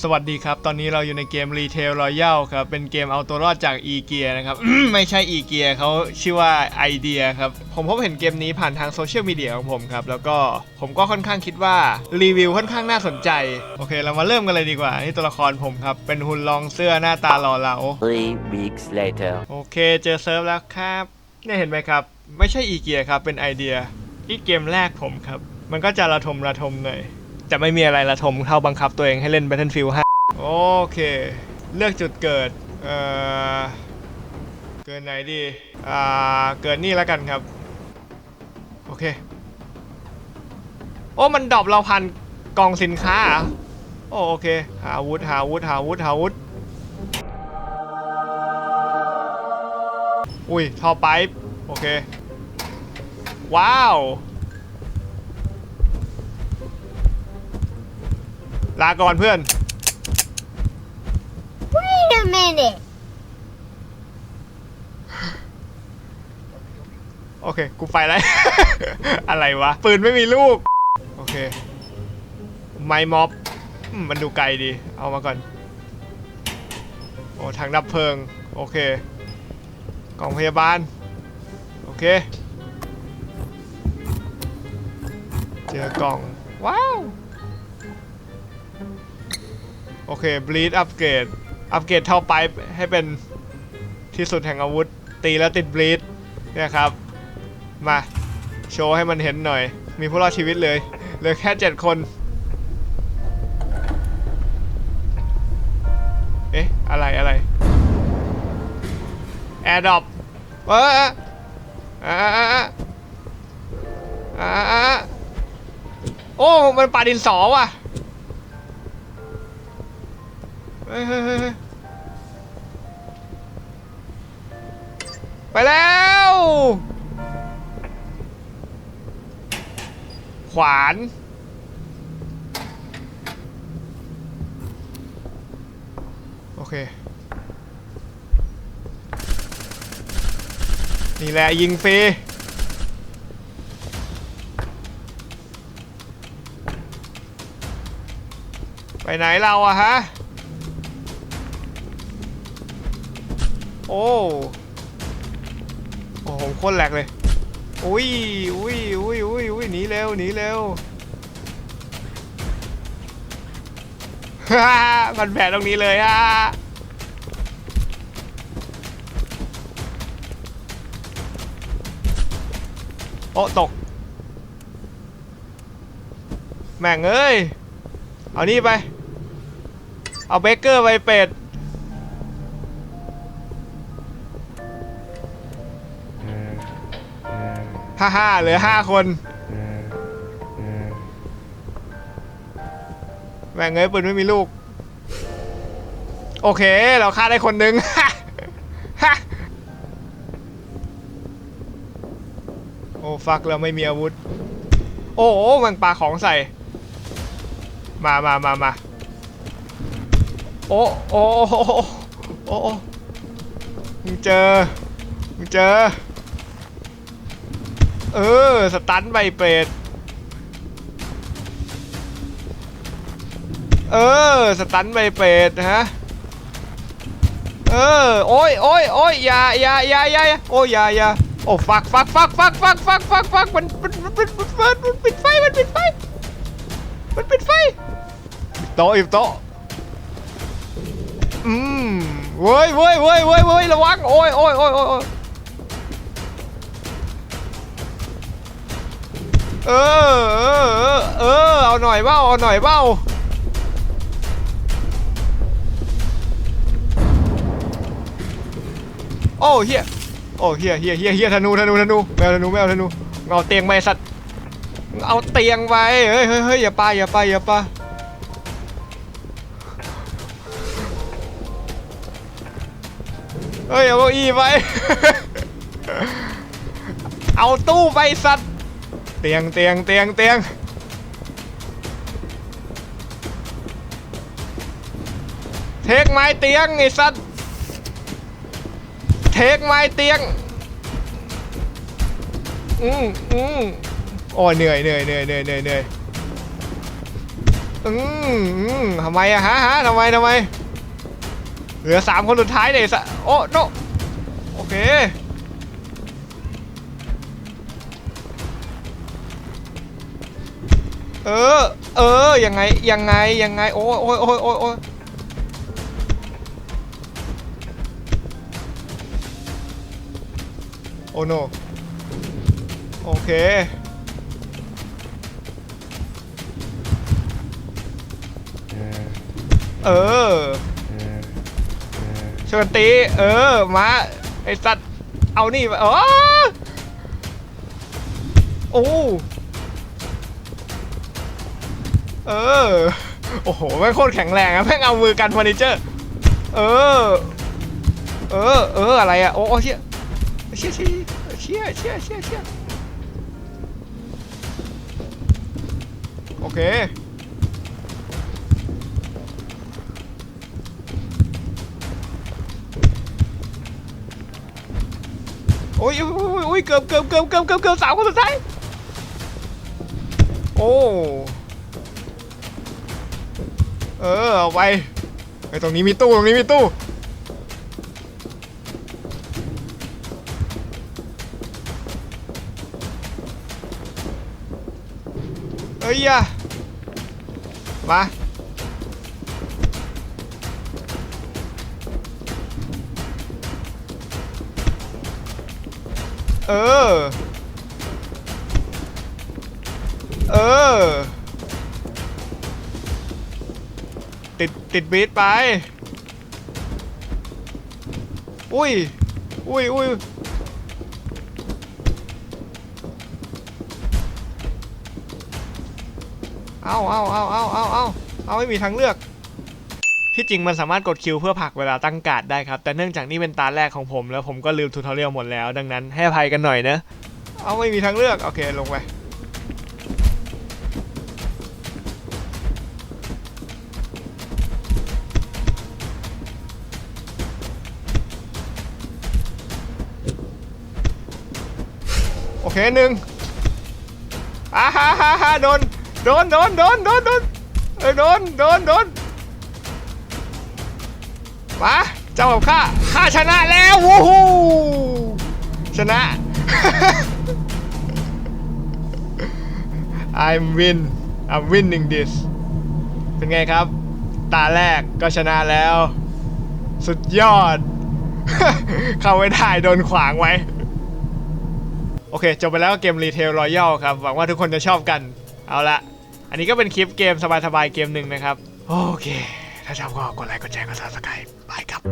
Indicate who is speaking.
Speaker 1: สวัสดีครับ ตอนนี้เราอยู่ในเกม Retail Royale ครับ เป็นเกมเอาตัวรอดจาก e g e a r นะครับ ไม่ใช่ e g e a r เขาชื่อว่า Idea ครับ ผมพบเห็นเกมนี้ผ่านทางโซเชียลมีเดียของผมครับ แล้วก็ผมก็ค่อนข้างคิดว่า รีวิวค่อนข้างน่าสนใจ โอเค เรามาเริ่มกันเลยดีกว่า นี่ตัวละครผมครับ เป็นหุ่นลองเสื้อหน้าตาหล่อเหลา
Speaker 2: Three weeks later.
Speaker 1: โอเค เจอเซิร์ฟแล้วครับ เนี่ยเห็นไหมครับ ไม่ใช่อีเกียครับ เป็นไอเดียที่เกมแรกผมครับ มันก็จะระทมระทมหน่อย แต่ไม่มีอะไรระทมเท่าบังคับตัวเองให้เล่น Battlefield 5 โอเค เลือกจุดเกิด เอ่อ เกิดไหนดี อ่า เกิดนี่แล้วกันครับ โอเค โอ้ มันดรอปเราพันกองสินค้าโอโอเค หาอาวุธหาอาวุธหาอาวุธหาอาวุธอุ้ยท่อไปป์โอเค ว้าว ลาก่อนเพื่อน
Speaker 3: Wait a minute.
Speaker 1: โอเค กูไปแล้ว อะไรวะ ปืนไม่มีลูก โอเค ไม้ม็อบอืมมันดูไกลดี เอามาก่อน โอ้ถังดับเพลิง โอเค กล่องพยาบาล โอเค เจอกล่อง ว้าว โอเคบลีดอัปเกรด อัปเกรดเท่าไปให้เป็นที่สุดแห่งอาวุธ ตีแล้วติดบลีดเนี่ยครับ มา โชว์ให้มันเห็นหน่อย มีผู้รอดชีวิตเลยเหลือแค่เจ็ดคน เอ๊ะ อะไรอะไรแอร์ดรอปเออออเออเออเออเออโอ้ มันปาดินสอว่ะ ฮ้ยเฮ้ยเฮ้ยไปแล้ว ขวาน โอเค นี่แหละยิงฟรีไปไหนเราอะฮะ โอ้โอ้โหโคตรแหลกเลยอุ้ยอุ้ยอุ้ยอุ้ยอุ้ยหนีเร็วหนีเร็วฮ่ามันแผลตรงนี้เลยฮ่าโอ้ตก แม่งเอ้ย เอานี่ไป เอาเบเกอร์ไปเป็ด ฮ่าฮ่าเหลือห้าคน แม่งเอ้ยปืนไม่มีลูก โอเค เราฆ่าได้คนหนึ่งโอ้ ฟักเราไม่มีอาวุธ โอ้มันปาของใส่ มามามามาโอ้โอ้โอ้โอ้โอ้โอ้มึงเจอมึงเจอ เออ สตันใบเป็ดเออ สตันใบเป็ดฮะ เออ โอ้ยโอ้ยโอ้ยอย่าอย่าอย่าอย่าอย่าโอ้ยอย่าอย่าโอ้ฟักฟักฟักฟักฟักฟักฟักฟักมันมันมันมันมันมันปิดไฟ มันปิดไฟ มันปิดไฟปิดโต๊ะอีกโต๊ะอืมเว้ยเว้ยเว้ยเว้ยเว้ยระวัง โอ้ยโอ้ยโอ้ยโอ้ย เออเออเออเออเอาหน่อยเบ้าเอาหน่อยเบ้าโอ้เฮียโอ้เฮียเฮียเฮียเฮียธนูธนูธนูแมวธนูแมวธนูเอาเตียงไปสัตว์เอาเตียงไปเฮ้ยเฮ้ยเฮ้อย่าไปอย่าไปอย่าไปเฮ้ยเอาเก้าอี้ไป เอาตู้ไปสัตว์ เตียงเตียงเตียงเตียงเทคไม้เตียงไอ้สัตว์เทคไม้เตียงอืมอืมโอ้เหนื่อยเหนื่อยเหนื่อยเหนื่อยเหนื่อยเหนื่อยอืมอืมทำไมอะฮะฮะทำไมทำไมเหลือสามคนสุดท้ายเนี่ยสะโอ้โนโอเค เออ เออ ยังไง ยังไง ยังไง โอ้ยโอ้ยโอ้ยโอ้ยโอ้ยโอ้โน โอเค เออชวนตี เออ มา ไอสัตว์ เอานี่มาอ๋อโอ้ เออ โอ้โหแม่งโคตรแข็งแรงอะแม่งเอามือกันเฟอร์นิเจอร์ เออ เออ เออ อะไรอะโอ้โอ้เชี่ยเชี่ยเชี่ยเชี่ยเชี่ยเชี่ยเชี่ยโอเค โอ้ยโอ้ยโอ้ยโอ้ยเกือบเกือบเกือบเกือบเกือบเกือบสามคนสุดท้ายโอ้ เออเอาไปไอตรงนี้มีตู้ตรงนี้มีตู้เอ้ยอย่ามาเออ เออ ติดติดบีทไป อุ้ย อุ้ยอุ้ยเอาเอาเอาเอาเอาเอาเอาไม่มีทางเลือก ที่จริงมันสามารถกดคิวเพื่อผลักเวลาตั้งการ์ดได้ครับ แต่เนื่องจากนี่เป็นตาแรกของผมแล้วผมก็ลืมทูทอเรียลหมดแล้ว ดังนั้นให้อภัยกันหน่อยนะ เอาไม่มีทางเลือก โอเคลงไป เคหนึ่งอ่าฮ่าฮ่าฮ่าโดน โดน โดน โดน โดน โดนเออโดน โดน โดน มาเจ้ากับข้า ข้าชนะแล้ววู้ฮู้ชนะ I'm win I'm winning this เป็นไงครับ ตาแรกก็ชนะแล้ว สุดยอด เข้าไม่ได้โดนขวางไว้ โอเคจบไปแล้วกับเกมรีเทลรอยัลครับ หวังว่าทุกคนจะชอบกัน เอาละ อันนี้ก็เป็นคลิปเกมสบายๆเกมหนึ่งนะครับ โอเค ถ้าชอบก็กดไลค์กดแชร์กดซับสไครต์บายครับ